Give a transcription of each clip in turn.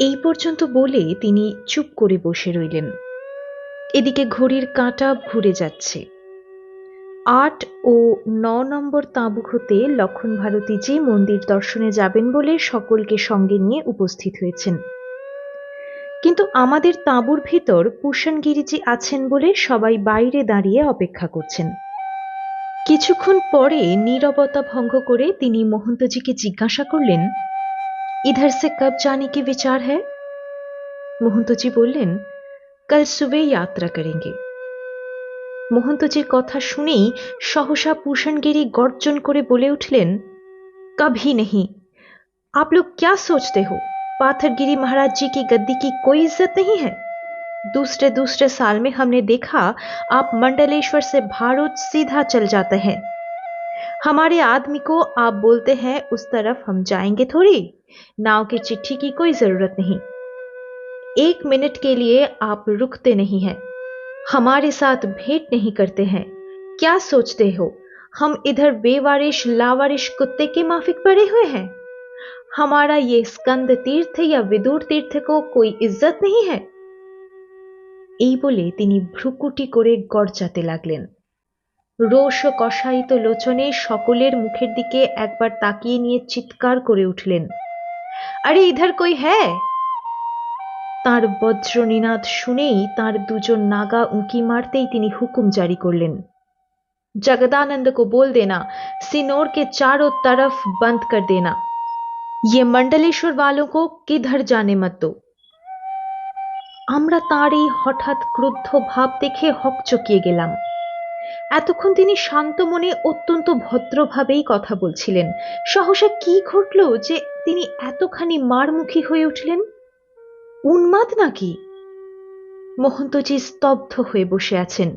এই পর্যন্ত বলে তিনি চুপ করে বসে রইলেন। এদিকে ঘড়ির কাঁটা ঘুরে যাচ্ছে। আট ও ন নম্বর তাঁবু হতে লক্ষণ ভারতীজি মন্দির দর্শনে যাবেন বলে সকলকে সঙ্গে নিয়ে উপস্থিত হয়েছেন। কিন্তু আমাদের তাঁবুর ভিতর পুষণগিরিজি আছেন বলে সবাই বাইরে দাঁড়িয়ে অপেক্ষা করছেন। কিছুক্ষণ পরে নীরবতা ভঙ্গ করে তিনি মহন্তজিকে জিজ্ঞাসা করলেন ইধার সে কব জানে কি বিচার হ্যায় মহন্তজি বললেন কাল সুবে যাত্রা করেঙ্গে মহন্তজির কথা শুনেই সহসা পুষণগিরি গর্জন করে বলে উঠলেন কভি नहीं आप लोग क्या सोचते हो पाथरगिरी महाराज जी की गद्दी की कोई इज्जत नहीं है दूसरे दूसरे साल में हमने देखा आप मंडलेश्वर से भारत सीधा चल जाते हैं हमारे आदमी को आप बोलते हैं उस तरफ हम जाएंगे थोड़ी नाव की चिट्ठी की कोई जरूरत नहीं एक मिनट के लिए आप रुकते नहीं हैं हमारे साथ भेंट नहीं करते हैं क्या सोचते हो हम इधर बेवारिश लावारिश कुत्ते के माफिक पड़े हुए हैं हमारा ये स्कंद तीर्थ या विदुर तीर्थ को कोई इज्जत नहीं है এই বলে তিনি ভ্রুকুটি করে গর্জাতে লাগলেন রোষ ও কষায়িত লোচনে সকলের মুখের দিকে একবার তাকিয়ে নিয়ে চিৎকার করে উঠলেন আরে ইধার কই হ্যাঁ তার বজ্রনিনাদ শুনেই তার দুজন নাগা উঁকি মারতেই তিনি হুকুম জারি করলেন जगदानंद को बोल देना सिनोर के चारों तरफ बंद कर देना ये मंडलेश्वर वालों को किधर जाने मत दो আমরা তার এই হঠাৎ ক্রুদ্ধ ভাব দেখে হকচকিয়ে গেলাম এতক্ষণ তিনি শান্ত মনে অত্যন্ত ভদ্রভাবেই কথা বলছিলেন। সহসা কি ঘটল যে তিনি এতখানি মারমুখী হয়ে উঠলেন? উন্মাদ নাকি? মহন্তজি স্তব্ধ হয়ে বসে আছেন।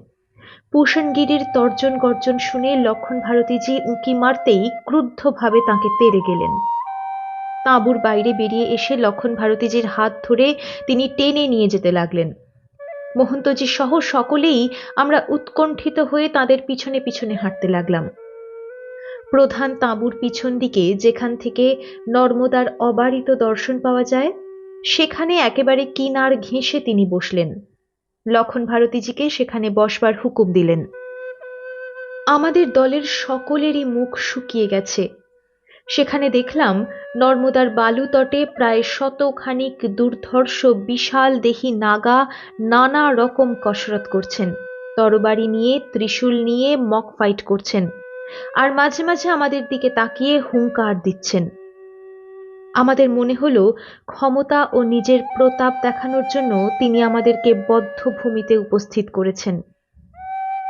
পুষণগিরির তর্জন গর্জন শুনে লক্ষণ ভারতীজি উঁকি মারতেই ক্রুদ্ধভাবে তাকে তেড়ে গেলেন। তাঁবুর বাইরে বেরিয়ে এসে লক্ষণ ভারতীজির হাত ধরে তিনি টেনে নিয়ে যেতে লাগলেন। মহন্তজি সহ সকলেই আমরা উৎকণ্ঠিত হয়ে তাদের পিছনে পিছনে হাঁটতে লাগলাম। প্রধান তাঁবুর পিছন দিকে যেখান থেকে নর্মদার অবারিত দর্শন পাওয়া যায়, সেখানে একেবারে কিনার ঘেঁষে তিনি বসলেন। লক্ষণ ভারতীজিকে সেখানে বসবার হুকুম দিলেন। আমাদের দলের সকলেরই মুখ শুকিয়ে গেছে। সেখানে দেখলাম নর্মদার বালুতটে প্রায় শতখানিক দুর্ধর্ষ বিশাল দেহি নাগা নানা রকম কসরত করছেন। তরবারি নিয়ে, ত্রিশূল নিয়ে মক ফাইট করছেন। আর মাঝে মাঝে আমাদের দিকে তাকিয়ে হুঙ্কার দিচ্ছেন। আমাদের মনে হলো, ক্ষমতা ও নিজের প্রতাপ দেখানোর জন্য তিনি আমাদেরকে বদ্ধ ভূমিতে উপস্থিত করেছেন।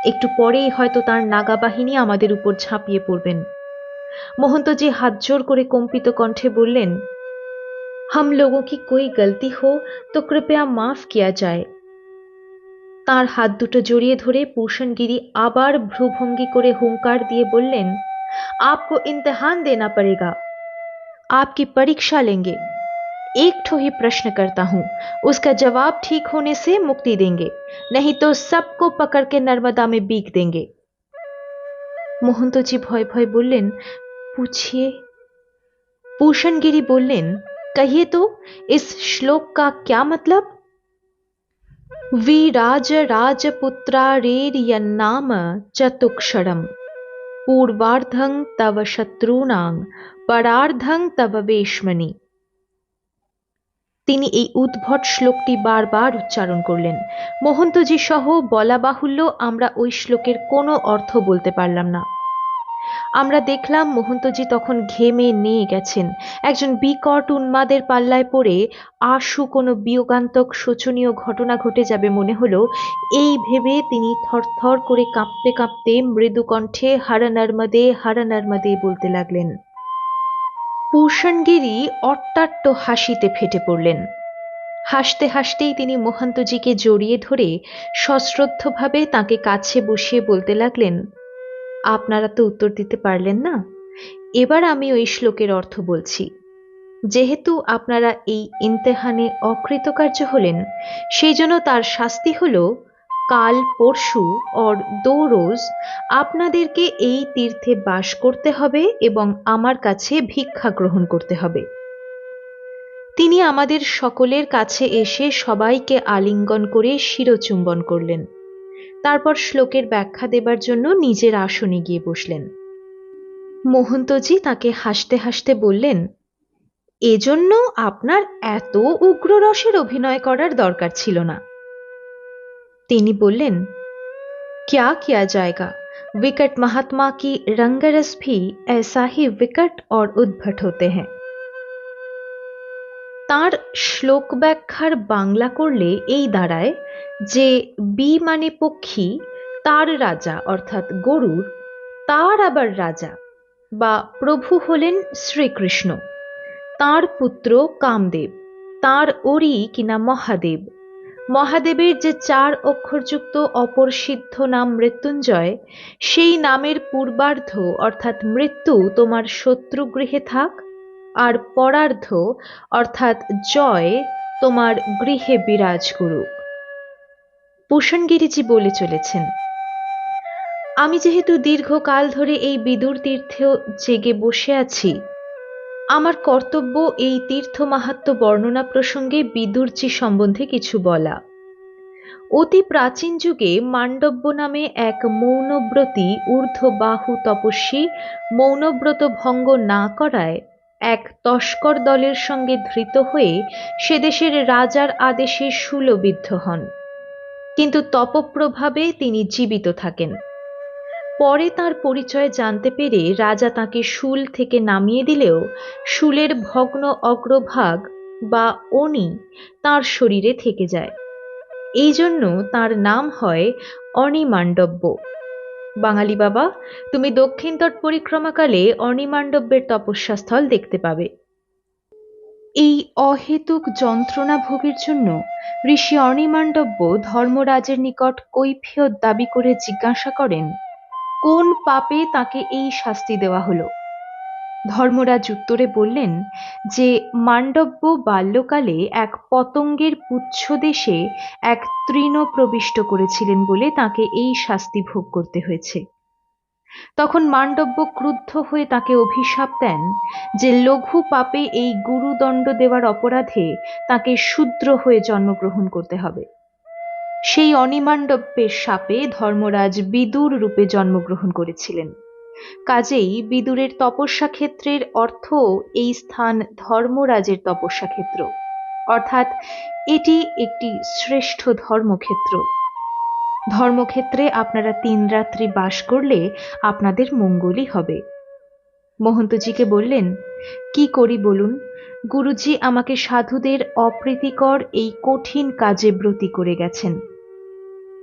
একটু পরেই হয়তো তার নাগা বাহিনী আমাদের উপর ঝাঁপিয়ে পড়বেন। मोहंतो हाथ जोड़ করে কম্পিত কণ্ঠে বললেন हम लोगों की कोई गलती हो तो कृपया माफ किया जाए তার হাত দুটো জড়িয়ে ধরে পুষণগিরি আবার ভ্রুভঙ্গি করে হুঙ্কার দিয়ে বললেন आपको इम्तिहान देना पड़ेगा आपकी परीक्षा लेंगे एक ठो ही प्रश्न करता हूं उसका जवाब ठीक होने से मुक्ति देंगे नहीं तो सबको पकड़ के नर्मदा में बीक देंगे मोहंतो जी भय भय बोलें पूछिए पूषणगिरी बोलें कहिए तो इस श्लोक का क्या मतलब वीराज राजपुत्रारेर यन्नाम चतुक्षरम पूर्वार्धं तव शत्रूणां परार्धं तव वेश्मनि তিনি এই উদ্ভট শ্লোকটি বারবার উচ্চারণ করলেন মোহন্তজি সহ বলা বাহুল্য আমরা ওই শ্লোকের কোনো অর্থ বলতে পারলাম না আমরা দেখলাম মহন্তজি তখন ঘেমে নিয়ে গেছেন। একজন বিকট উন্মাদের পাল্লায় পড়ে আশু কোনো বিয়োগান্তক শোচনীয় ঘটনা ঘটে যাবে মনে হলো, এই ভেবে তিনি থরথর করে কাঁপতে কাঁপতে মৃদু কণ্ঠে হারা নর্মদে হারা নর্মদে বলতে লাগলেন। ভূষণগিরি অট্টাট্ট হাসিতে ফেটে পড়লেন। হাসতে হাসতেই তিনি মহান্তজিকে জড়িয়ে ধরে সশ্রদ্ধভাবে তাকে কাছে বসিয়ে বলতে লাগলেন আপনারা তো উত্তর দিতে পারলেন না। এবার আমি ওই শ্লোকের অর্থ বলছি। যেহেতু আপনারা এই ইন্তেহানে অকৃতকার্য হলেন সেই জন্য তার শাস্তি হল, কাল পরশু অর দো রোজ আপনাদেরকে এই তীর্থে বাস করতে হবে এবং আমার কাছে ভিক্ষা গ্রহণ করতে হবে। তিনি আমাদের সকলের কাছে এসে সবাইকে আলিঙ্গন করে শিরচুম্বন করলেন। তারপর শ্লোকের ব্যাখ্যা দেবার জন্য নিজের আসনে গিয়ে বসলেন মোহন্তজি তাকে হাসতে হাসতে বললেন এজন্য আপনার এত উগ্র রসের অভিনয় করার দরকার ছিল না তিনি বললেন क्या किया जाएगा विकट महात्मा की रंगरस भी ऐसा ही विकट और उद्भट होते हैं তার শ্লোক ব্যাখ্যার বাংলা করলে এই দাঁড়ায় যে বি মানে পক্ষী, তার রাজা, অর্থাৎ গরুর, তার আবার রাজা বা প্রভু হলেন শ্রীকৃষ্ণ। তার পুত্র কামদেব, তার ওরি কিনা মহাদেব। মহাদেবের যে চার অক্ষরযুক্ত অপর সিদ্ধ নাম মৃত্যুঞ্জয়, সেই নামের পূর্বার্ধ, অর্থাৎ মৃত্যু, তোমার শত্রু গৃহে থাক আর পরার্ধ, অর্থাৎ জয়, তোমার গৃহে বিরাজ করুক ভূষণগিরিজি বলে চলেছেন, আমি যেহেতু দীর্ঘকাল ধরে এই বিদুর তীর্থেও জেগে বসে আছি, আমার কর্তব্য এই তীর্থ মাহাত্ম বর্ণনা প্রসঙ্গে বিদুরজি সম্বন্ধে কিছু বলা। অতি প্রাচীন যুগে মান্ডব্য নামে এক মৌনব্রতী ঊর্ধ্ববাহু তপস্বী মৌনব্রত ভঙ্গ না করায় এক তস্কর দলের সঙ্গে ধৃত হয়ে সে দেশের রাজার আদেশে শূলবিদ্ধ হন। কিন্তু তপপ্রভাবে তিনি জীবিত থাকেন। পরে তার পরিচয় জানতে পেরে রাজা তাকে শুল থেকে নামিয়ে দিলেও শুলের ভগ্ন অগ্রভাগ বা অনি তার শরীরে থেকে যায়। এই জন্য তার নাম হয় অনিমাণ্ডব্য বাঙালি বাবা, তুমি দক্ষিণ তট পরিক্রমাকালে অনিমাণ্ডব্যের তপস্যাস্থল দেখতে পাবে। এই অহেতুক যন্ত্রণা ভোগের জন্য ঋষি অনিমাণ্ডব্য ধর্মরাজের নিকট কৈফিয়ত দাবি করে জিজ্ঞাসা করেন, কোন পাপে তাকে এই শাস্তি দেওয়া হলো? ধর্মরাজ উত্তরে বললেন যে মান্ডব্য বাল্যকালে এক পতঙ্গের পুচ্ছ দেশে এক তৃণ প্রবিষ্ট করেছিলেন বলে তাকে এই শাস্তি ভোগ করতে হয়েছে। তখন মান্ডব্য ক্রুদ্ধ হয়ে তাকে অভিশাপ দেন যে, লঘু পাপে এই গুরুদণ্ড দেওয়ার অপরাধে তাকে শূদ্র হয়ে জন্মগ্রহণ করতে হবে। সেই অনিমাণ্ডব্যের সাপে ধর্মরাজ বিদুর রূপে জন্মগ্রহণ করেছিলেন। কাজেই বিদুরের তপস্যা ক্ষেত্রের অর্থ এই স্থান ধর্মরাজের তপস্যা ক্ষেত্র। অর্থাৎ এটি একটি শ্রেষ্ঠ ধর্মক্ষেত্র। ধর্মক্ষেত্রে আপনারা তিন রাত্রি বাস করলে আপনাদের মঙ্গলই হবে। মহন্তজিকে বললেন, কি করি বলুন? গুরুজি আমাকে সাধুদের অপ্রীতিকর এই কঠিন কাজে ব্রতী করে গেছেন।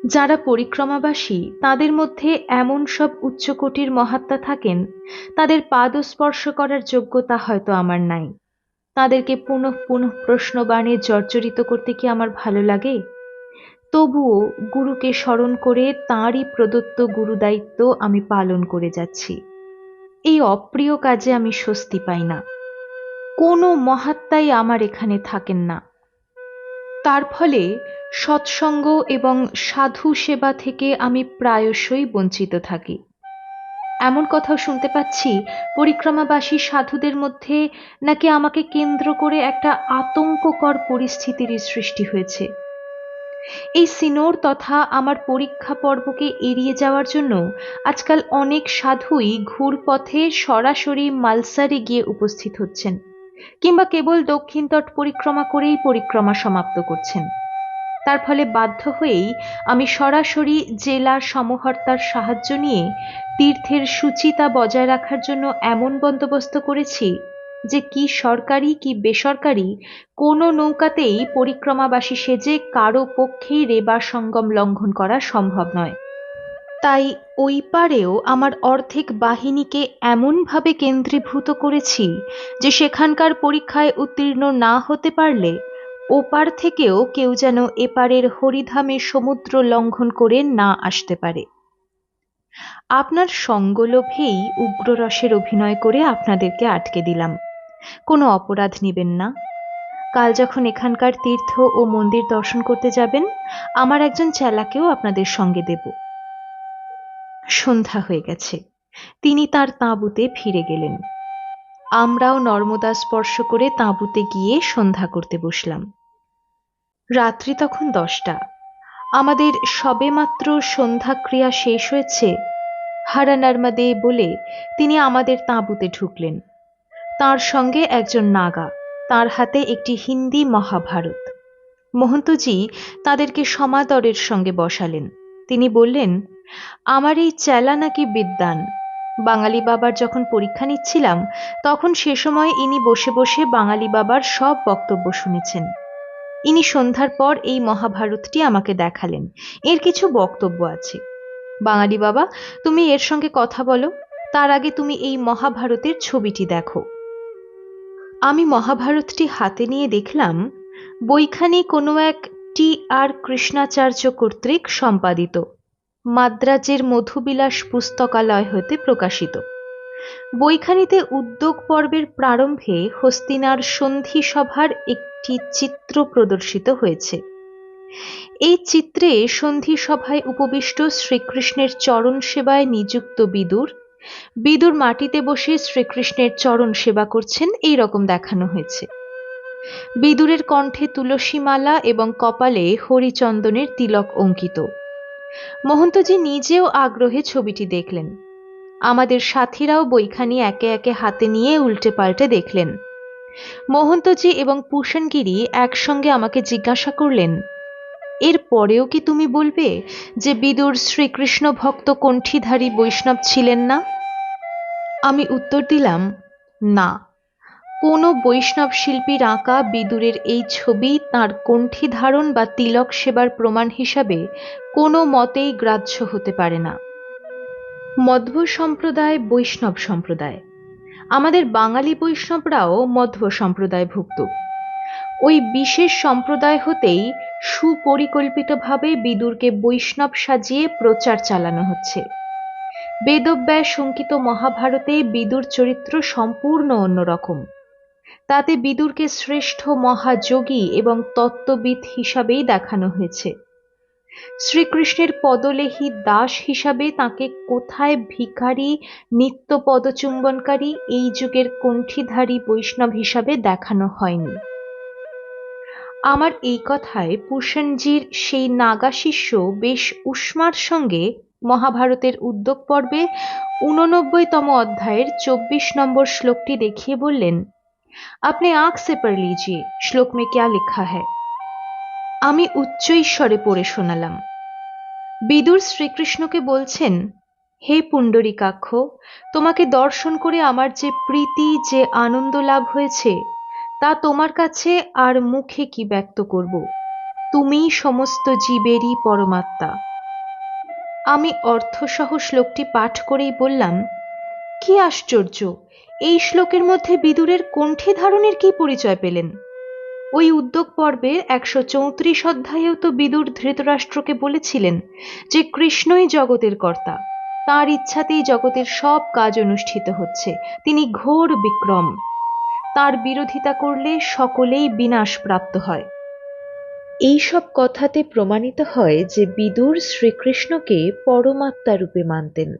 যারা পরিক্রমাবাসী, তাদের মধ্যে এমন সব উচ্চকোটির মহাত্মা থাকেন, তাদের পাদস্পর্শ করার যোগ্যতা হয়তো আমার নাই। তাদেরকে পুনঃ পুনঃ প্রশ্নবাণে জর্জরিত করতে কি আমার ভালো লাগে? তবুও গুরুকে স্মরণ করে তাঁরই প্রদত্ত গুরুদায়িত্ব আমি পালন করে যাচ্ছি। এই অপ্রিয় কাজে আমি স্বস্তি পাই না। কোনো মহাত্মাই আমার এখানে থাকেন না। তার ফলে সৎসঙ্গ এবং সাধু সেবা থেকে আমি প্রায়শই বঞ্চিত থাকি। এমন কথাও শুনতে পাচ্ছি, পরিক্রমাবাসী সাধুদের মধ্যে নাকি আমাকে কেন্দ্র করে একটা আতঙ্ককর পরিস্থিতির সৃষ্টি হয়েছে। এই সিনোর তথা আমার পরীক্ষা পর্বকে এড়িয়ে যাওয়ার জন্য আজকাল অনেক সাধুই ঘুরপথে সরাসরি মালসারে গিয়ে উপস্থিত হচ্ছেন, কিংবা কেবল দক্ষিণ তট পরিক্রমা করেই পরিক্রমা সমাপ্ত করছেন। তার ফলে বাধ্য হয়েই আমি সরাসরি জেলা সমহর্তার সাহায্য নিয়ে তীর্থের সুচিতা বজায় রাখার জন্য এমন বন্দোবস্ত করেছি যে কি সরকারি কি বেসরকারি কোনো নৌকাতেই পরিক্রমাবাসী সেজে কারও পক্ষেই রেবা সঙ্গম লঙ্ঘন করা সম্ভব নয়। তাই ওই পারেও আমার অর্ধেক বাহিনীকে এমনভাবে কেন্দ্রীভূত করেছি যে সেখানকার পরীক্ষায় উত্তীর্ণ না হতে পারলে ওপার থেকেও কেউ যেন এপারের হরিধামে সমুদ্র লঙ্ঘন করে না আসতে পারে। আপনার সঙ্গলোভেই উগ্ররসের অভিনয় করে আপনাদেরকে আটকে দিলাম। কোনো অপরাধ নেবেন না। কাল যখন এখানকার তীর্থ ও মন্দির দর্শন করতে যাবেন, আমার একজন চেলাকেও আপনাদের সঙ্গে দেব। সন্ধ্যা হয়ে গেছে। তিনি তার তাঁবুতে ফিরে গেলেন। আমরাও নর্মদা স্পর্শ করে তাঁবুতে গিয়ে সন্ধ্যা করতে বসলাম। রাত্রি তখন দশটা। আমাদের সবেমাত্র সন্ধ্যাক্রিয়া শেষ হয়েছে, হারা নর্মদে বলে তিনি আমাদের তাঁবুতে ঢুকলেন। তার সঙ্গে একজন নাগা, তার হাতে একটি হিন্দি মহাভারত। মহন্তজি তাদেরকে সমাদরের সঙ্গে বসালেন। তিনি বললেন, আমার এই চেলা নাকি বিদ্যান বাঙালি বাবার যখন পরীক্ষা নিচ্ছিলাম, তখন সে সময় ইনি বসে বসে বাঙালি বাবার সব বক্তব্য শুনেছেন। ইনি সন্ধ্যার পর এই মহাভারতটি আমাকে দেখালেন। এর কিছু বক্তব্য আছে। বাঙালি বাবা, তুমি এর সঙ্গে কথা বলো। তার আগে তুমি এই মহাভারতের ছবিটি দেখো। আমি মহাভারতটি হাতে নিয়ে দেখলাম, বইখানি কোনো এক টি আর কৃষ্ণাচার্য কর্তৃক সম্পাদিত। মাদ্রাজের মধুবিলাস পুস্তকালয় হতে প্রকাশিত। বইখানিতে উদ্যোগ পর্বের প্রারম্ভে হস্তিনার সন্ধি সভার একটি চিত্র প্রদর্শিত হয়েছে। এই চিত্রে সন্ধি সভায় উপবিষ্ট শ্রীকৃষ্ণের চরণ সেবায় নিযুক্ত বিদুর। বিদুর মাটিতে বসে শ্রীকৃষ্ণের চরণ সেবা করছেন এই রকম দেখানো হয়েছে। বিদুরের কণ্ঠে তুলসীমালা এবং কপালে হরিচন্দনের তিলক অঙ্কিত। মহন্তজি নিজেও আগ্রহে ছবিটি দেখলেন। আমাদের সাথীরাও বইখানি একে একে হাতে নিয়ে উল্টে পাল্টে দেখলেন। মহন্তজি এবং পুষণগিরি একসঙ্গে আমাকে জিজ্ঞাসা করলেন, এর পরেও কি তুমি বলবে যে বিদুর শ্রীকৃষ্ণ ভক্ত কণ্ঠীধারী বৈষ্ণব ছিলেন না? আমি উত্তর দিলাম, না। কোনো বৈষ্ণব শিল্পীর আঁকা বিদুরের এই ছবি তাঁর কণ্ঠী ধারণ বা তিলক সেবার প্রমাণ হিসাবে কোনো মতেই গ্রাহ্য হতে পারে না। মধ্ব সম্প্রদায় বৈষ্ণব সম্প্রদায়। আমাদের বাঙালি বৈষ্ণবরাও মধ্ব সম্প্রদায়ভুক্ত। ওই বিশেষ সম্প্রদায় হতেই সুপরিকল্পিতভাবে বিদুরকে বৈষ্ণব সাজিয়ে প্রচার চালানো হচ্ছে। বেদব্যাস শঙ্কিত মহাভারতে বিদুর চরিত্র সম্পূর্ণ অন্যরকম। তাতে বিদুরকে শ্রেষ্ঠ মহাযোগী এবং তত্ত্ববিদ হিসাবেই দেখানো হয়েছে। শ্রীকৃষ্ণের পদলেহী দাস হিসাবে তাকে কোথায় ভিখারি, নিত্য পদচুম্বনকারী, এই যুগের কণ্ঠীধারী বৈষ্ণব হিসাবে দেখানো হয়নি। আমার এই কথায় পুষণজির সেই নাগা শিষ্য বেশ উষ্মার সঙ্গে মহাভারতের উদ্যোগ পর্বে উননব্বইতম অধ্যায়ের চব্বিশ নম্বর শ্লোকটি দেখিয়ে বললেন আপনি আঁখ সে পড় লিজিয়ে শ্লোক মে ক্যা লেখা হ্যায় আমি উচ্চ ঈশ্বরে পড়ে শোনালাম বিদুর শ্রীকৃষ্ণকে বলছেন, হে পুণ্ডরিকাক্ষ, তোমাকে দর্শন করে আমার যে প্রীতি, যে আনন্দ লাভ হয়েছে, তা তোমার কাছে আর মুখে কি ব্যক্ত করব? তুমি সমস্ত জীবেরই পরমাত্মা। আমি অর্থসহ শ্লোকটি পাঠ করেই বললাম, কি আশ্চর্য! এই শ্লোকের মধ্যে বিদুরের কণ্ঠে ধারণের কি পরিচয় পেলেন? ওই উদ্যোগ পর্বের একশো চৌত্রিশ অধ্যায়েও তো বিদুর ধৃতরাষ্ট্রকে বলেছিলেন যে কৃষ্ণই জগতের কর্তা। তার ইচ্ছাতেই জগতের সব কাজ অনুষ্ঠিত হচ্ছে। তিনি ঘোর বিক্রম। তার বিরোধিতা করলে সকলেই বিনাশ প্রাপ্ত হয়। এই সব কথাতে প্রমাণিত হয় যে বিদুর শ্রীকৃষ্ণকে পরমাত্মা রূপে মানতেন।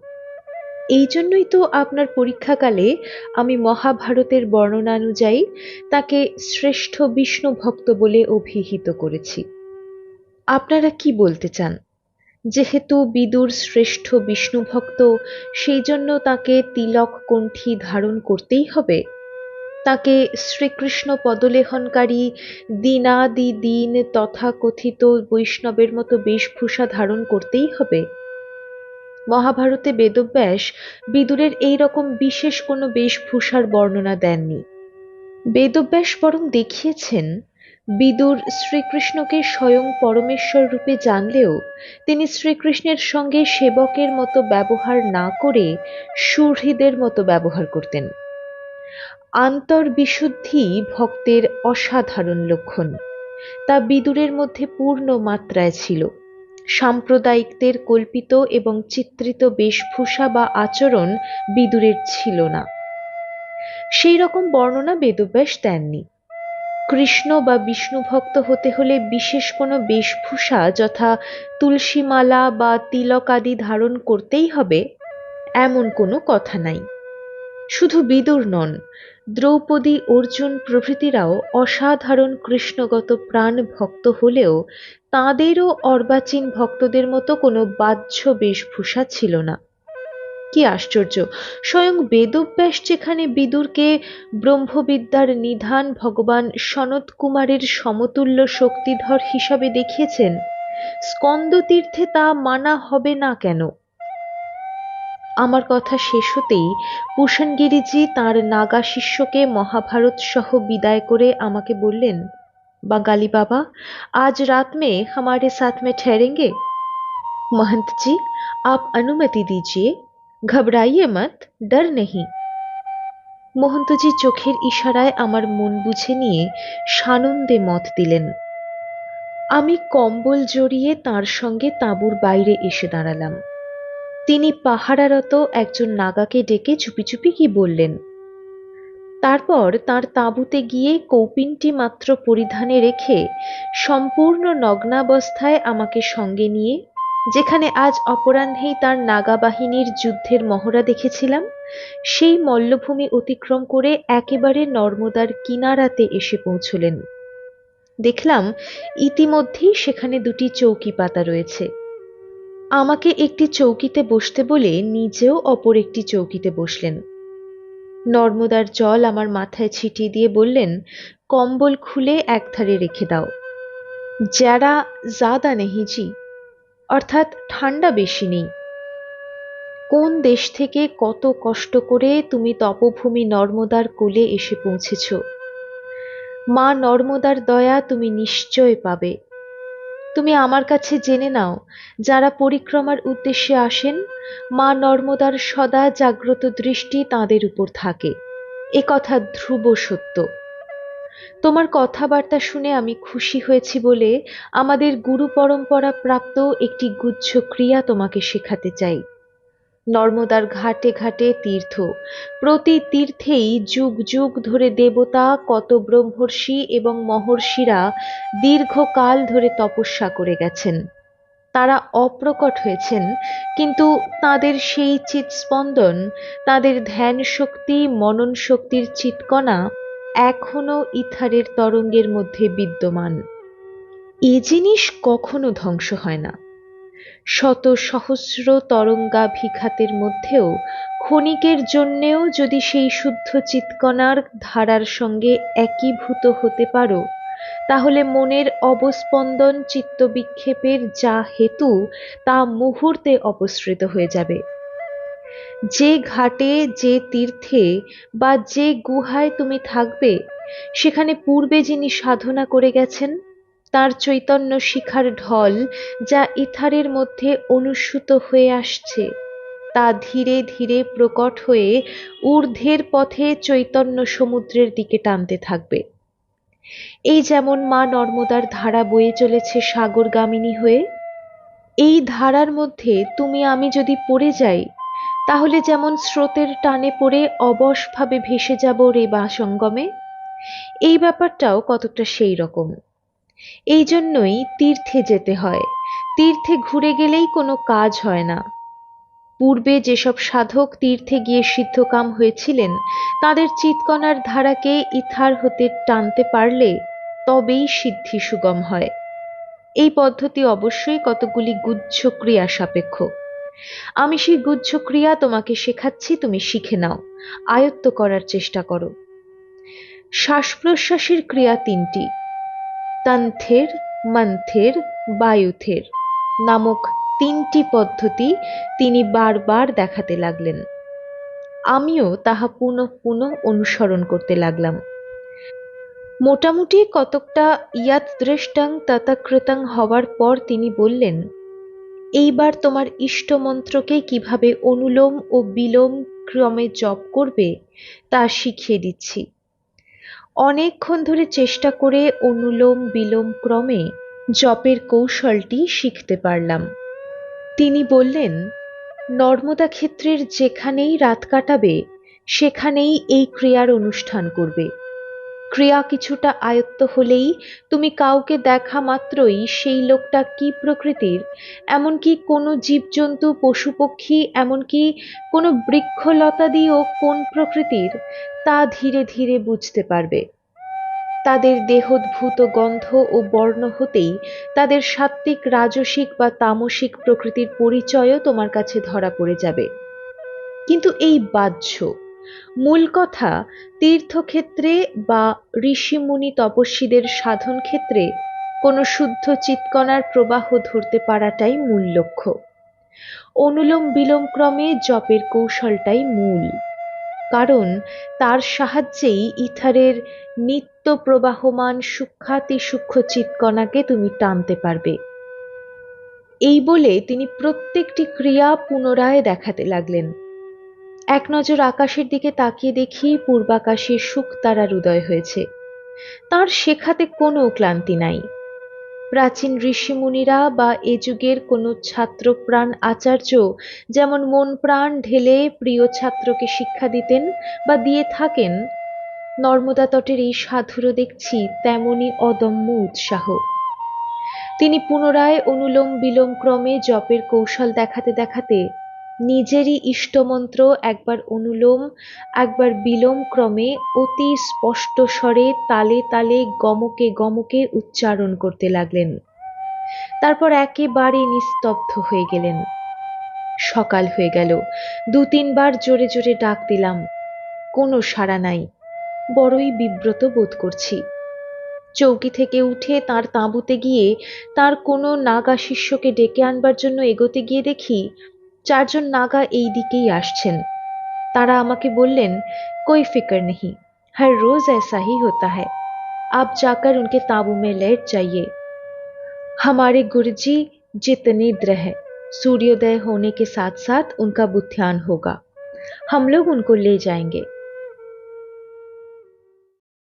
এই জন্যই তো আপনার পরীক্ষাকালে আমি মহাভারতের বর্ণনানুযায়ী তাকে শ্রেষ্ঠ বিষ্ণু ভক্ত বলে অভিহিত করেছি। আপনারা কি বলতে চান? যেহেতু বিদুর শ্রেষ্ঠ বিষ্ণু ভক্ত, সেই জন্য তাকে তিলক কণ্ঠী ধারণ করতেই হবে? তাকে শ্রীকৃষ্ণ পদলেহনকারী দিনাদি দিন তথাকথিত বৈষ্ণবের মতো বেশভূষা ধারণ করতেই হবে? মহাভারতে বেদব্যাস বিদুরের এই রকম বিশেষ কোনো বেশভূষার বর্ণনা দেননি। বেদব্যাস বরং দেখিয়েছেন, বিদুর শ্রীকৃষ্ণকে স্বয়ং পরমেশ্বর রূপে জানলেও তিনি শ্রীকৃষ্ণের সঙ্গে সেবকের মতো ব্যবহার না করে সুহৃদের মতো ব্যবহার করতেন। আন্তর্বিশুদ্ধি ভক্তের অসাধারণ লক্ষণ। তা বিদুরের মধ্যে পূর্ণ মাত্রায় ছিল। সাম্প্রদায়িকদের কল্পিত এবং চিত্রিত বেশভূষা বা আচরণ বিদুরের ছিল না। সেই রকম বর্ণনা বেদব্যাস দেননি। কৃষ্ণ বা বিষ্ণু ভক্ত হতে হলে বিশেষ কোনো বেশভূষা যথা তুলসীমালা বা তিলক আদি ধারণ করতেই হবে, এমন কোনো কথা নাই। শুধু বিদুর নন দ্রৌপদী, অর্জুন প্রভৃতিরাও অসাধারণ কৃষ্ণগত প্রাণ ভক্ত হলেও তাঁদেরও অর্বাচীন ভক্তদের মতো কোনো বাহ্য বেশভূষা ছিল না। কি আশ্চর্য! স্বয়ং বেদব্যাস যেখানে বিদুরকে ব্রহ্মবিদ্যার নিধান ভগবান সনত কুমারের সমতুল্য শক্তিধর হিসাবে দেখিয়েছেন স্কন্দ তীর্থে তা মানা হবে না কেন? আমার কথা শেষ হতেই পুষণগিরিজি তাঁর নাগা শিষ্যকে মহাভারত সহ বিদায় করে আমাকে বললেন बंगाली बाबा आज रात में हमारे साथ में ठहरेंगे महंत जी आप अनुमति दीजिए ঘাবড়াইয়ে মত ডর নেহি মহন্তজি চোখের ইশারায় আমার মন বুঝে নিয়ে সানন্দে মত দিলেন আমি কম্বল জড়িয়ে তার সঙ্গে তাঁবুর বাইরে এসে দাঁড়ালাম তিনি পাহারারত একজন নাগাকে ডেকে চুপি চুপি কি বললেন, তারপর তার তাঁবুতে গিয়ে কৌপিনটি মাত্র পরিধানে রেখে সম্পূর্ণ নগ্নাবস্থায় আমাকে সঙ্গে নিয়ে, যেখানে আজ অপরাহ্নেই তার নাগা বাহিনীর যুদ্ধের মহড়া দেখেছিলাম, সেই মল্লভূমি অতিক্রম করে একেবারে নর্মদার কিনারাতে এসে পৌঁছলেন। দেখলাম ইতিমধ্যেই সেখানে দুটি চৌকি পাতা রয়েছে। আমাকে একটি চৌকিতে বসতে বলে নিজেও অপর একটি চৌকিতে বসলেন। নর্মদার জল আমার মাথায় ছিটিয়ে দিয়ে বললেন, কম্বল খুলে একধারে রেখে দাও। যারা জাদা নেহিজি অর্থাৎ ঠান্ডা বেশি নেই। কোন দেশ থেকে কত কষ্ট করে তুমি তপভূমি নর্মদার কোলে এসে পৌঁছেছ? মা নর্মদার দয়া তুমি নিশ্চয় পাবে। তুমি আমার কাছে জেনে নাও, যারা পরিক্রমার উদ্দেশ্যে আসেন, মা নর্মদার সদা জাগ্রত দৃষ্টি তাঁদের উপর থাকে। এ কথা ধ্রুব সত্য। তোমার কথাবার্তা শুনে আমি খুশি হয়েছি বলে আমাদের গুরু পরম্পরা প্রাপ্ত একটি গুচ্ছ ক্রিয়া তোমাকে শেখাতে চাই। নর্মদার ঘাটে ঘাটে তীর্থ। প্রতি তীর্থেই যুগ যুগ ধরে দেবতা, কত ব্রহ্মর্ষি এবং মহর্ষিরা দীর্ঘকাল ধরে তপস্যা করে গেছেন। তারা অপ্রকট হয়েছেন, কিন্তু তাদের সেই চিৎস্পন্দন, তাদের ধ্যান শক্তি মনন শক্তির চিৎকণা এখনও ইথারের তরঙ্গের মধ্যে বিদ্যমান। এ জিনিস কখনো ধ্বংস হয় না। শত সহস্র তরঙ্গাভিঘাতের মধ্যেও ক্ষণিকের জন্যেও যদি সেই শুদ্ধ চিৎকণার ধারার সঙ্গে একীভূত হতে পারো, তাহলে মনের অবস্পন্দন চিত্তবিক্ষেপের যা হেতু, তা মুহূর্তে অপসৃত হয়ে যাবে। যে ঘাটে, যে তীর্থে বা যে গুহায় তুমি থাকবে, সেখানে পূর্বে যিনি সাধনা করে গেছেন তার চৈতন্য শিখার ঢল যা ইথারের মধ্যে অনুসূত হয়ে আসছে, তা ধীরে ধীরে প্রকট হয়ে ঊর্ধ্বের পথে চৈতন্য সমুদ্রের দিকে টানতে থাকবে। এই যেমন মা নর্মদার ধারা বয়ে চলেছে সাগরগামিনী হয়ে, এই ধারার মধ্যে তুমি আমি যদি পড়ে যাই, তাহলে যেমন স্রোতের টানে পড়ে অবশভাবে ভেসে যাব রেবা সঙ্গমে এই ব্যাপারটাও কতকটা সেই রকম। এই জন্যই তীর্থে যেতে হয়। তীর্থে ঘুরে গেলেই কোনো কাজ হয় না। পূর্বে যেসব সাধক তীর্থে গিয়ে সিদ্ধকাম হয়েছিলেন, তাদের চিৎকনার ধারাকে ইথার হতে টানতে পারলে তবেই সিদ্ধি সুগম হয়। এই পদ্ধতি অবশ্যই কতগুলি গুচ্ছ ক্রিয়া সাপেক্ষ। আমি সেই গুচ্ছ ক্রিয়া তোমাকে শেখাচ্ছি, তুমি শিখে নাও। আয়ত্ত করার চেষ্টা করো। শ্বাস প্রশ্বাসের ক্রিয়া তিনটি। তন্থের, মন্থের, বায়ুথের নামক তিনটি পদ্ধতি তিনি বারবার দেখাতে লাগলেন। আমিও তাহা পুনঃ পুনঃ অনুসরণ করতে লাগলাম। মোটামুটি কতকটা ইয়াত দৃষ্টাং তথাকৃতাং হওয়ার পর তিনি বললেন, এইবার তোমার ইষ্টমন্ত্রকে কীভাবে অনুলোম ও বিলোম ক্রমে জপ করবে তা শিখিয়ে দিচ্ছি। অনেকক্ষণ ধরে চেষ্টা করে অনুলোম বিলোম ক্রমে জপের কৌশলটি শিখতে পারলাম। তিনি বললেন, নর্মদা ক্ষেত্রের যেখানেই রাত কাটাবে, সেখানেই এই ক্রিয়ার অনুষ্ঠান করবে। ক্রিয়া কিছুটা আয়ত্ত হলেই তুমি কাউকে দেখা মাত্রই সেই লোকটা কি প্রকৃতির? এমনকি কোনো জীবজন্তু পশু পক্ষী এমনকি কোনো বৃক্ষলতাদিও কোন প্রকৃতির? তা ধীরে ধীরে বুঝতে পারবে। তাদের দেহোদ্ভূত গন্ধ ও বর্ণ হতেই তাদের সাত্ত্বিক, রাজসিক বা তামসিক প্রকৃতির পরিচয়ও তোমার কাছে ধরা পড়ে যাবে। কিন্তু এই বাহ্য মূল কথা তীর্থক্ষেত্রে বা ঋষিমুনি তপস্বীদের সাধন ক্ষেত্রে কোনো শুদ্ধ চিৎকণার প্রবাহ ধরতে পারাটাই মূল লক্ষ্য। অনুলোম বিলোম ক্রমে জপের কৌশলটাই মূল। কারণ তার সাহায্যেই ইথারের নিত্য প্রবাহমান সূক্ষাতি সূক্ষ্ম চিৎকণাকে তুমি টানতে পারবে। এই বলে তিনি প্রত্যেকটি ক্রিয়া পুনরায় দেখাতে লাগলেন। এক নজর আকাশের দিকে তাকিয়ে দেখি পূর্বাকাশে সুখ তারার উদয় হয়েছে। তার শেখাতে কোনো ক্লান্তি নাই। প্রাচীন ঋষিমুনিরা বা এ যুগের কোনো ছাত্রপ্রাণ আচার্য যেমন মন প্রাণ ঢেলে প্রিয় ছাত্রকে শিক্ষা দিতেন বা দিয়ে থাকেন, নর্মদা তটের এই সাধুরও দেখছি তেমনই অদম্য উৎসাহ। তিনি পুনরায় অনুলোম বিলোম ক্রমে জপের কৌশল দেখাতে দেখাতে নিজেরই ইষ্টমন্ত্র, একবার অনুলোম, একবার বিলোম ক্রমে অতি স্পষ্ট স্বরে তালে তালে গমকে গমকে উচ্চারণ করতে লাগলেন। তারপর একেবারে নিস্তব্ধ হয়ে গেলেন। সকাল হয়ে গেল। দু তিনবার জোরে জোরে ডাক দিলাম। কোনো সাড়া নাই। বড়ই বিব্রত বোধ করছি। চৌকি থেকে উঠে তার তাঁবুতে গিয়ে তার কোনো নাগা শিষ্যকে ডেকে আনবার জন্য এগোতে গিয়ে দেখি চারজন নাগা এই দিকেই আসছেন তারা আমাকে বললেন कोई फिक्र नहीं हर रोज ऐसा ही होता है आप जाकर उनके ताबू में लेट जाइए हमारे गुरुजी जितने द्र है सूर्योदय होने के साथ साथ उनका बुध्यान होगा हम लोग उनको ले जाएंगे